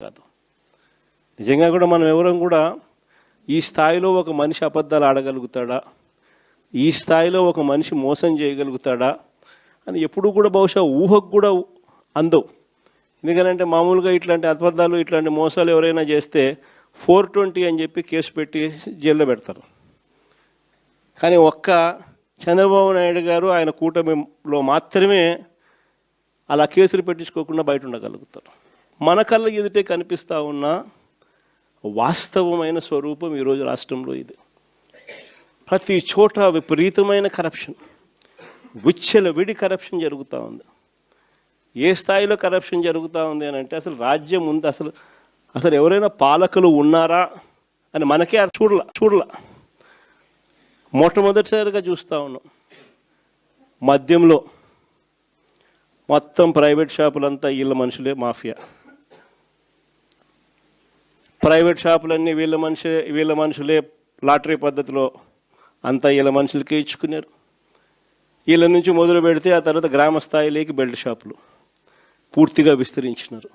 కాదు. నిజంగా కూడా మనం ఎవరం కూడా ఈ స్థాయిలో ఒక మనిషి అబద్ధాలు ఆడగలుగుతాడా? ఈ స్థాయిలో ఒక మనిషి మోసం చేయగలుగుతాడా? అని ఎప్పుడు కూడా బహుశా ఊహకు కూడా అందవు. ఎందుకనంటే మామూలుగా ఇట్లాంటి అబద్ధాలు ఇట్లాంటి మోసాలు ఎవరైనా చేస్తే ఫోర్ ట్వంటీ అని చెప్పి కేసు పెట్టి జైల్లో పెడతారు. కానీ ఒక్క చంద్రబాబు నాయుడు గారు ఆయన కూటమిలో మాత్రమే అలా కేసులు పెట్టించుకోకుండా బయట ఉండగలుగుతారు. మన కళ్ళ ఎదుటే కనిపిస్తూ ఉన్న వాస్తవమైన స్వరూపం ఈరోజు రాష్ట్రంలో ఇది. ప్రతి చోట విపరీతమైన కరప్షన్ విచ్చల విడి కరప్షన్ జరుగుతూ ఉంది. ఏ స్థాయిలో కరప్షన్ జరుగుతూ ఉంది అని అంటే అసలు రాజ్యం ఉంది అసలు అసలు ఎవరైనా పాలకులు ఉన్నారా అని మనకే చూడల చూడల. మొట్టమొదటిసారిగా చూస్తూ ఉన్నాం. మద్యంలో మొత్తం ప్రైవేట్ షాపులంతా వీళ్ళ మనుషులే మాఫియా. ప్రైవేట్ షాపులన్నీ వీళ్ళ మనిషి వీళ్ళ మనుషులే లాటరీ పద్ధతిలో అంతా వీళ్ళ మనుషులకే ఇచ్చుకున్నారు. వీళ్ళ నుంచి మొదలు పెడితే ఆ తర్వాత గ్రామ స్థాయిలోకి బెల్ట్ షాపులు పూర్తిగా విస్తరించినారు.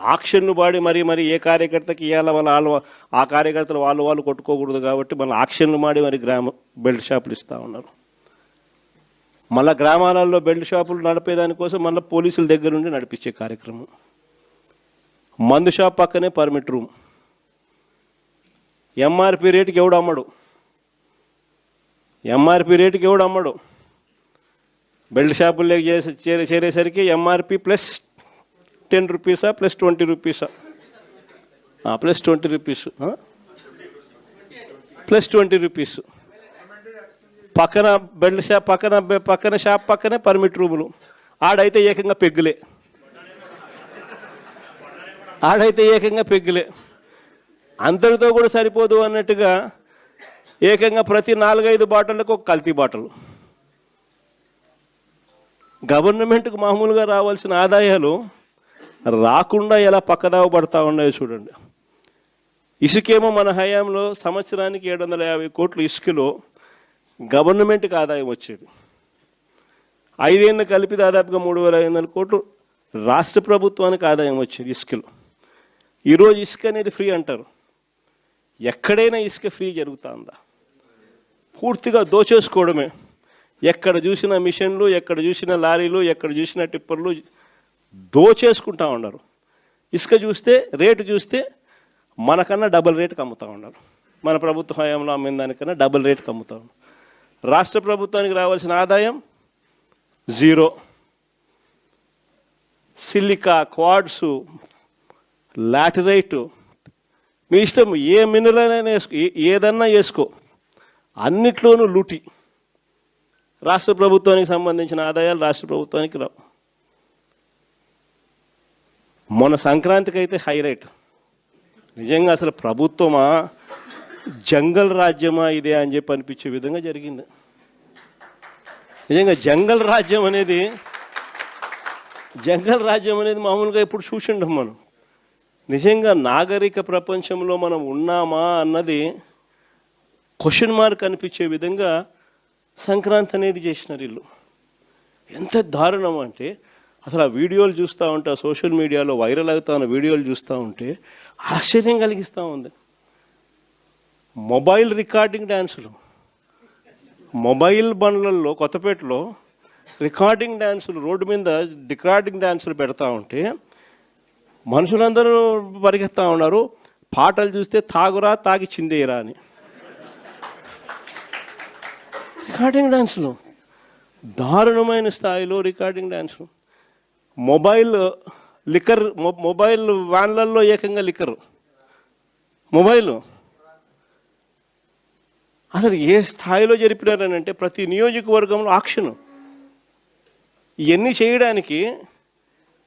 ఆక్షన్ను వాడి మరి మరి ఏ కార్యకర్తకి ఇవ్వాల వాళ్ళ వాళ్ళు ఆ కార్యకర్తలు వాళ్ళు వాళ్ళు కొట్టుకోకూడదు కాబట్టి మళ్ళీ ఆక్షన్లు మాడి మరి గ్రామ బెల్ట్ షాపులు ఇస్తూ ఉన్నారు. మళ్ళీ గ్రామాలలో బెల్ట్ షాపులు నడిపేదానికోసం మళ్ళీ పోలీసుల దగ్గర నుండి నడిపించే కార్యక్రమం. మందు షాప్ పక్కనే పర్మిట్ రూమ్. ఎంఆర్పి రేటుకి ఎవడు అమ్మడు? ఎంఆర్పి రేటుకి ఎవడు అమ్మడు? బెల్ట్ షాపుల్లో చేసి చేరే చేరేసరికి ఎంఆర్పి ప్లస్ టెన్ రూపీసా plus twenty రూపీసా? Plus twenty rupees. Plus twenty rupees. పక్కన బెల్ట్ షాప్ పక్కన పక్కన షాప్ పక్కనే పర్మిట్ రూములు. ఆడైతే ఏకంగా పెగ్గులే. ఆడైతే ఏకంగా పెగ్గులే. అందరితో కూడా సరిపోదు అన్నట్టుగా ఏకంగా ప్రతి నాలుగైదు బాటిళ్ళకు ఒక కల్తీ బాటలు. గవర్నమెంట్కు మామూలుగా రావాల్సిన ఆదాయాలు రాకుండా ఎలా పక్కదావ పడతా ఉన్నాయో చూడండి. ఇసుకేమో మన హయాంలో సంవత్సరానికి ఏడు వందల యాభై కోట్లు ఇసుకలో గవర్నమెంట్కి ఆదాయం వచ్చేది. ఐదేళ్ళు కలిపి దాదాపుగా మూడు వేల ఐదు వందల కోట్లు రాష్ట్ర ప్రభుత్వానికి ఆదాయం వచ్చేది ఇసుకలో. ఈరోజు ఇసుక అనేది ఫ్రీ అంటారు. ఎక్కడైనా ఇసుక ఫ్రీ జరుగుతుందా? పూర్తిగా దోచేసుకోవడమే. ఎక్కడ చూసిన మిషన్లు ఎక్కడ చూసిన లారీలు ఎక్కడ చూసిన టిప్పర్లు దోచేసుకుంటా ఉన్నారు ఇసుక చూస్తే రేటు చూస్తే మనకన్నా డబుల్ రేటుకి అమ్ముతూ ఉన్నారు మన ప్రభుత్వ హయాంలో అమ్మిన దానికన్నా డబుల్ రేటుకి అమ్ముతా ఉన్నారు రాష్ట్ర ప్రభుత్వానికి రావాల్సిన ఆదాయం జీరో. సిలికా క్వాడ్సు లాటిరైట్ మీ ఇష్టం ఏ మినరల్ అయినా వేసుకో ఏదన్నా వేసుకో. అన్నిట్లోనూ లూటి. రాష్ట్ర ప్రభుత్వానికి సంబంధించిన ఆదాయాలు రాష్ట్ర ప్రభుత్వానికి రావు. మొన్న సంక్రాంతికి అయితే హైలైట్ నిజంగా అసలు ప్రభుత్వమా జంగల్ రాజ్యమా ఇదే అని చెప్పి అనిపించే విధంగా జరిగింది. నిజంగా జంగల్ రాజ్యం అనేది జంగల్ రాజ్యం అనేది మామూలుగా ఇప్పుడు చూసిండం మనం. నిజంగా నాగరిక ప్రపంచంలో మనం ఉన్నామా అన్నది క్వశ్చన్ మార్క్ అనిపించే విధంగా సంక్రాంతి అనేది చేసినారు వీళ్ళు. ఎంత దారుణం అంటే అసలు ఆ వీడియోలు చూస్తూ ఉంటే ఆ సోషల్ మీడియాలో వైరల్ అవుతా ఉన్న వీడియోలు చూస్తూ ఉంటే ఆశ్చర్యం కలిగిస్తూ ఉంది. మొబైల్ రికార్డింగ్ డ్యాన్సులు మొబైల్ బండ్లలో కొత్తపేటలో రికార్డింగ్ డ్యాన్సులు రోడ్డు మీద రికార్డింగ్ డ్యాన్సులు పెడతా ఉంటే మనుషులందరూ పరిగెత్తా ఉన్నారు. పాటలు చూస్తే తాగురా తాగి చిందేయరా అని. రికార్డింగ్ డ్యాన్సులు దారుణమైన స్థాయిలో రికార్డింగ్ డాన్సులు. మొబైల్ లిక్కర్ మొ- మొబైల్ వ్యాన్లలో ఏకంగా లిక్కర్. మొబైల్. అసలు ఏ స్థాయిలో జరిపినారని అంటే ప్రతి నియోజకవర్గంలో ఆక్షను. ఇవన్నీ చేయడానికి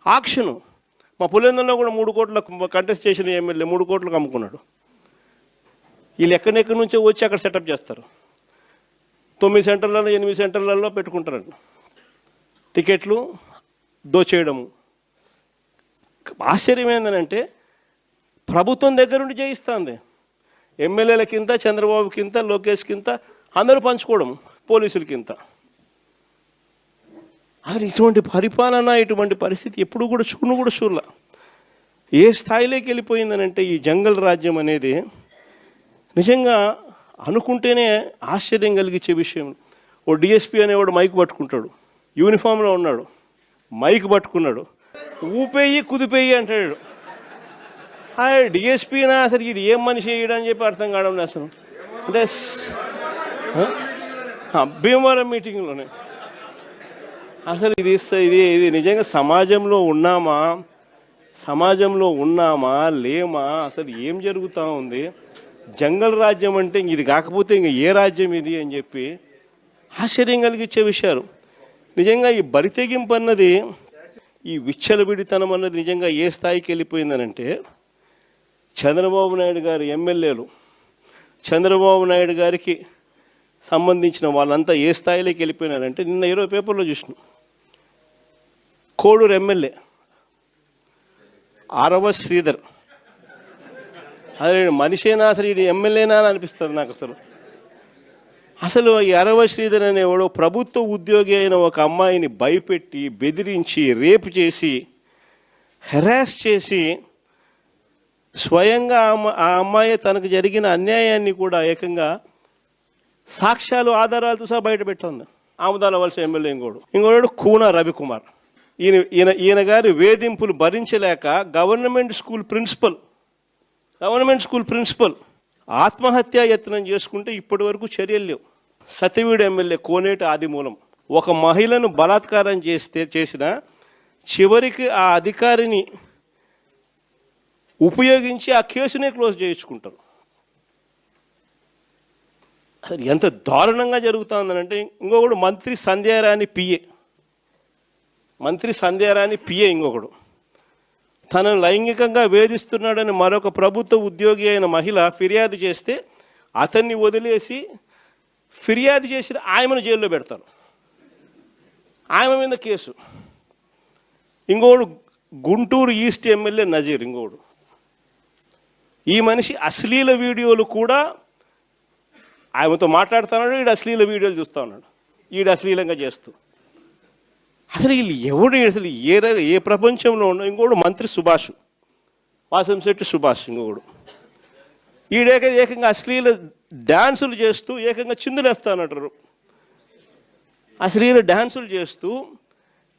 ఆక్షను. మా పులిందంలో కూడా మూడు కోట్ల కంటెస్ట్ చేసిన ఎమ్మెల్యే మూడు కోట్లకు అమ్ముకున్నాడు. వీళ్ళు ఎక్కడెక్కడి నుంచో వచ్చి అక్కడ సెటప్ చేస్తారు. తొమ్మిది సెంటర్లలో ఎనిమిది సెంటర్లలో పెట్టుకుంటారంట టికెట్లు దోచేయడము. ఆశ్చర్యం ఏంటంటే ప్రభుత్వం దగ్గర నుండి చేయిస్తుంది ఎమ్మెల్యేల కింద చంద్రబాబు కింద లోకేష్ కింద అందరూ పంచుకోవడం పోలీసుల కింద. అసలు ఇటువంటి పరిపాలన ఇటువంటి పరిస్థితి ఎప్పుడు కూడా చూడను కూడా చూడలే. ఏ స్థాయిలోకి వెళ్ళిపోయిందనంటే ఈ జంగల్ రాజ్యం అనేది నిజంగా అనుకుంటేనే ఆశ్చర్యం కలిగించే విషయం. ఓ డిఎస్పి అనేవాడు మైక్ పట్టుకుంటాడు. యూనిఫామ్లో ఉన్నాడు. మైక్ పట్టుకున్నాడు. ఊపేయి కుదిపేయి అంటాడు. ఆ డిఎస్పీనా అసలు ఇది ఏం మనిషి వేయడం అని చెప్పి అర్థం కావడం అసలు. అంటే భీమవరం మీటింగ్లోనే. అసలు ఇది ఇది ఇది నిజంగా సమాజంలో ఉన్నామా? సమాజంలో ఉన్నామా? లేమా? అసలు ఏం జరుగుతూ ఉంది? జంగల్ రాజ్యం అంటే ఇది కాకపోతే ఇంక ఏ రాజ్యం ఇది అని చెప్పి ఆశ్చర్యం కలిగించే విషయాలు. నిజంగా ఈ బరితెగింపు అన్నది ఈ విచ్చలబిడితనం అన్నది నిజంగా ఏ స్థాయికి వెళ్ళిపోయిందనంటే చంద్రబాబు నాయుడు గారి ఎమ్మెల్యేలు చంద్రబాబు నాయుడు గారికి సంబంధించిన వాళ్ళంతా ఏ స్థాయిలోకి వెళ్ళిపోయినారంటే నిన్న ఇరవై పేపర్లో చూసిన. కోడూరు ఎమ్మెల్యే ఆరవ శ్రీధర్. అదే మనిషేనా అసలు ఇది ఎమ్మెల్యేనా అని అనిపిస్తుంది నాకు అసలు. అసలు ఈ అరవ శ్రీధర్ అనేవాడు ప్రభుత్వ ఉద్యోగి అయిన ఒక అమ్మాయిని భయపెట్టి బెదిరించి రేపు చేసి హెరాస్ చేసి స్వయంగా ఆ అమ్మ- ఆ అమ్మాయి తనకు జరిగిన అన్యాయాన్ని కూడా ఏకంగా సాక్ష్యాలు ఆధారాలతో సహా బయట పెట్టింది. ఆముదాల వలస ఎమ్మెల్యే ఇంకోడు. ఇంకోడు కూన రవికుమార్. ఈయన ఈయన ఈయన గారి వేధింపులు భరించలేక government school principal government school principal ఆత్మహత్యా యత్నం చేసుకుంటే ఇప్పటి వరకు చర్యలు లేవు. సతీవీడు ఎమ్మెల్యే కోనేటి ఆదిమూలం. ఒక మహిళను బలాత్కారం చేస్తే చేసిన చివరికి ఆ అధికారిని ఉపయోగించి ఆ కేసునే క్లోజ్ చేయించుకుంటారు. అసలు ఎంత దారుణంగా జరుగుతుందనంటే ఇంకొకడు మంత్రి సంధ్యారాణి పిఏ. మంత్రి సంధ్యారాణి పిఏ ఇంకొకడు. తనను లైంగికంగా వేధిస్తున్నాడని మరొక ప్రభుత్వ ఉద్యోగి అయిన మహిళ ఫిర్యాదు చేస్తే అతన్ని వదిలేసి ఫిర్యాదు చేసిన ఆయమను జైల్లో పెడతారు. ఆమె మీద కేసు. ఇంకోడు గుంటూరు ఈస్ట్ ఎమ్మెల్యే నజీర్ ఇంకోడు ఈ మనిషి అశ్లీల వీడియోలు కూడా ఆమెతో మాట్లాడుతున్నాడు ఈడు అశ్లీల వీడియోలు చూస్తూ ఉన్నాడు. ఈడు అశ్లీలంగా చేస్తూ. అసలు వీళ్ళు ఎవడు అసలు ఏ ఏ ప్రపంచంలో ఉన్న ఇంకోడు మంత్రి సుభాష్. వాసంశెట్టి సుభాష్ ఇంకొకడు ఈడేక ఏకంగా అశ్లీల డ్యాన్సులు చేస్తూ ఏకంగా చిందులేస్తానంటారు. అశ్లీల డ్యాన్సులు చేస్తూ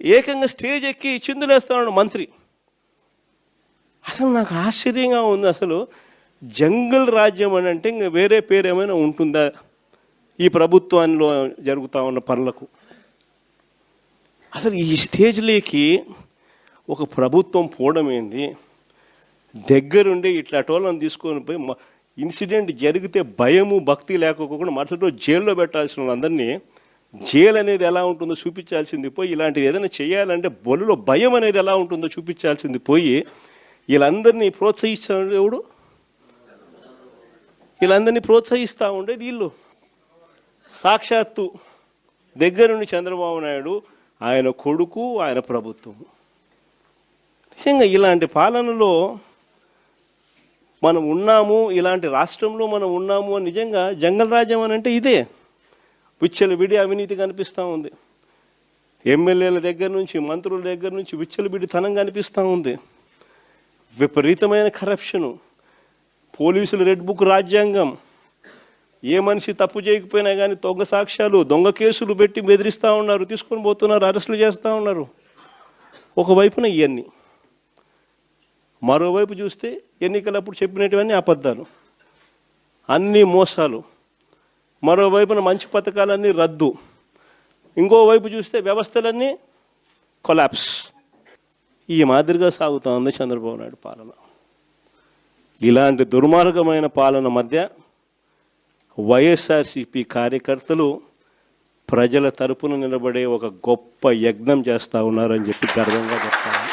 ఏకంగా స్టేజ్ ఎక్కి చిందులేస్తాడు మంత్రి. అసలు నాకు ఆశ్చర్యంగా ఉంది అసలు జంగల్ రాజ్యం అని అంటే ఇంకా వేరే పేరు ఏమైనా ఉంటుందా? ఈ ప్రభుత్వంలో జరుగుతూ ఉన్న పనులకు. అసలు ఈ స్టేజ్లోకి ఒక ప్రభుత్వం పోవడం ఏంది? దగ్గరుండి ఇట్లా టోలను తీసుకొని పోయి మ- ఇన్సిడెంట్ జరిగితే భయము భక్తి లేకపోకుండా మరుసటి రోజు జైల్లో పెట్టాల్సిన వాళ్ళందరినీ జైలు అనేది ఎలా ఉంటుందో చూపించాల్సింది పోయి ఇలాంటిది ఏదైనా చేయాలంటే బొలులో భయం అనేది ఎలా ఉంటుందో చూపించాల్సింది పోయి వీళ్ళందరినీ ప్రోత్సహిస్తాడు ఎవడు? వీళ్ళందరినీ ప్రోత్సహిస్తూ ఉండేది వీళ్ళు. సాక్షాత్తు దగ్గరుండి చంద్రబాబు నాయుడు ఆయన కొడుకు ఆయన ప్రభుత్వం. నిజంగా ఇలాంటి పాలనలో మనం ఉన్నాము ఇలాంటి రాష్ట్రంలో మనం ఉన్నాము అని నిజంగా జంగల్ రాజ్యం అని అంటే ఇదే. విచ్చలు విడి అవినీతి కనిపిస్తూ ఉంది. ఎమ్మెల్యేల దగ్గర నుంచి మంత్రుల దగ్గర నుంచి విచ్చలు విడితనం కనిపిస్తూ ఉంది. విపరీతమైన కరప్షను పోలీసులు రెడ్ బుక్ రాజ్యాంగం. ఏ మనిషి తప్పు చేయకపోయినా కానీ దొంగ సాక్ష్యాలు దొంగ కేసులు పెట్టి బెదిరిస్తూ ఉన్నారు తీసుకొని పోతున్నారు అరెస్టులు చేస్తూ ఉన్నారు. ఒకవైపున ఇవన్నీ మరోవైపు చూస్తే ఎన్నికలప్పుడు చెప్పినటువన్నీ అబద్ధాలు. అన్నీ మోసాలు. మరోవైపున మంచి పథకాలన్నీ రద్దు. ఇంకోవైపు చూస్తే వ్యవస్థలన్నీ కొలాప్స్. ఈ మాదిరిగా సాగుతూ ఉంది చంద్రబాబు నాయుడు పాలన. ఇలాంటి దుర్మార్గమైన పాలన మధ్య వైఎస్ఆర్సిపి కార్యకర్తలు ప్రజల తరపున నిలబడే ఒక గొప్ప యజ్ఞం చేస్తూ ఉన్నారని చెప్పి గర్వంగా చెప్తాను.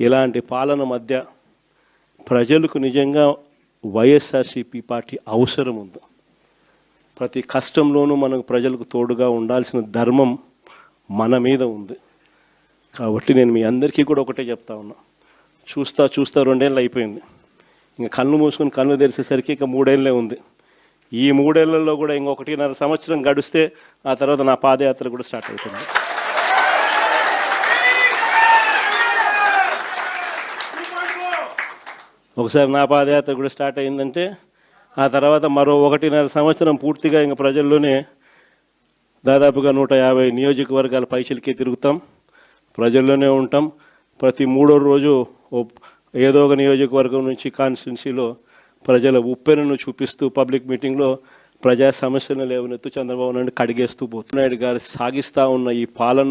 ఇలాంటి పాలన మధ్య ప్రజలకు నిజంగా వైఎస్ఆర్సిపి పార్టీ అవసరం ఉంది. ప్రతి కష్టంలోనూ మనకు ప్రజలకు తోడుగా ఉండాల్సిన ధర్మం మన మీద ఉంది. కాబట్టి నేను మీ అందరికీ కూడా ఒకటే చెప్తా ఉన్నా. చూస్తా చూస్తా రెండేళ్ళు అయిపోయింది. ఇంకా కళ్ళు మూసుకొని కళ్ళు తెరిచేసరికి ఇంకా మూడేళ్ళే ఉంది. ఈ మూడేళ్ళలో కూడా ఇంకొకటిన్నర సంవత్సరం గడిస్తే ఆ తర్వాత నా పాదయాత్ర కూడా స్టార్ట్ అవుతుంది. ఒకసారి నా పాదయాత్ర కూడా స్టార్ట్ అయిందంటే ఆ తర్వాత మరో ఒకటిన్నర సంవత్సరం పూర్తిగా ఇంకా ప్రజల్లోనే దాదాపుగా నూట యాభై నియోజకవర్గాల పైసలకే తిరుగుతాం. ప్రజల్లోనే ఉంటాం. ప్రతి మూడో రోజు ఏదో ఒక నియోజకవర్గం నుంచి కాన్స్టిట్యున్సీలో ప్రజల ఉప్పెనను చూపిస్తూ పబ్లిక్ మీటింగ్లో ప్రజా సమస్యలను లేవనెత్తు చంద్రబాబు నాయుడు కడిగేస్తూ పోతున్నాడు గారు సాగిస్తూ ఉన్న ఈ పాలన